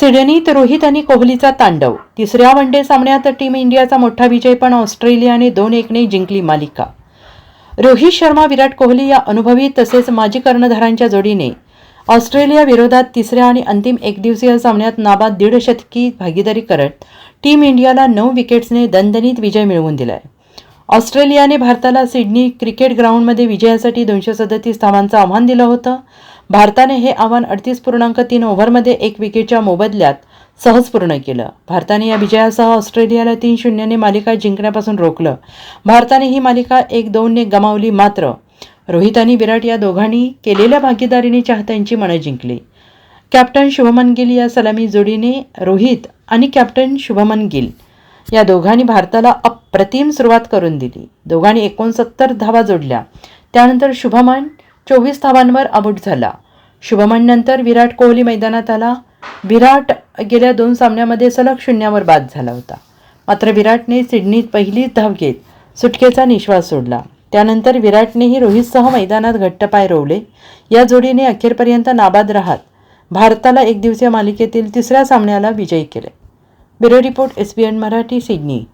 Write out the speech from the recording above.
सिडनीत रोहित आणि कोहलीचा तांडव. तिसऱ्या वनडे सामन्यात टीम इंडियाचा मोठा विजय पण ऑस्ट्रेलियाने दोन एकने जिंकली मालिका. रोहित शर्मा विराट कोहली या अनुभवी तसेच माजी कर्णधारांच्या जोडीने ऑस्ट्रेलिया विरोधात तिसऱ्या आणि अंतिम एकदिवसीय सामन्यात नाबाद दीड शतकी भागीदारी करत टीम इंडियाला नऊ विकेट्सने दणदणीत विजय मिळवून दिलाय. ऑस्ट्रेलियाने भारताला सिडनी क्रिकेट ग्राउंडमध्ये विजयासाठी दोनशे सदतीस धावांचं आव्हान दिलं होतं. भारताने हे आव्हान अडतीस पूर्णांक तीन ओव्हरमध्ये एक विकेटच्या मोबदल्यात सहज पूर्ण केलं. भारताने या विजयासह ऑस्ट्रेलियाला तीन शून्यने मालिका जिंकण्यापासून रोखलं. भारताने ही मालिका एक दोनने गमावली मात्र. रोहित आणि विराट या दोघांनी केलेल्या भागीदारीने चाहत्यांची मनं जिंकली. कॅप्टन शुभमन गिल या सलामी जोडीने रोहित आणि कॅप्टन शुभमन गिल या दोघांनी भारताला अप्रतिम सुरुवात करून दिली. दोघांनी एकोणसत्तर धावा जोडल्या. त्यानंतर शुभमन चोवीस धावांवर आऊट झाला. शुभमन नंतर विराट कोहली मैदानात आला. विराट गेल्या दोन सामन्यामध्ये सलग शून्यावर बाद झाला होता. मात्र विराटने सिडनीत पहिलीच धाव घेत सुटकेचा निश्वास सोडला. त्यानंतर विराटनेही रोहितसह मैदानात घट्ट पाय रोवले. या जोडीने अखेरपर्यंत नाबाद राहत भारताला एकदिवसीय मालिकेतील तिसऱ्या सामन्याला विजयी केले. Bureau report S B N Marathi Sydney.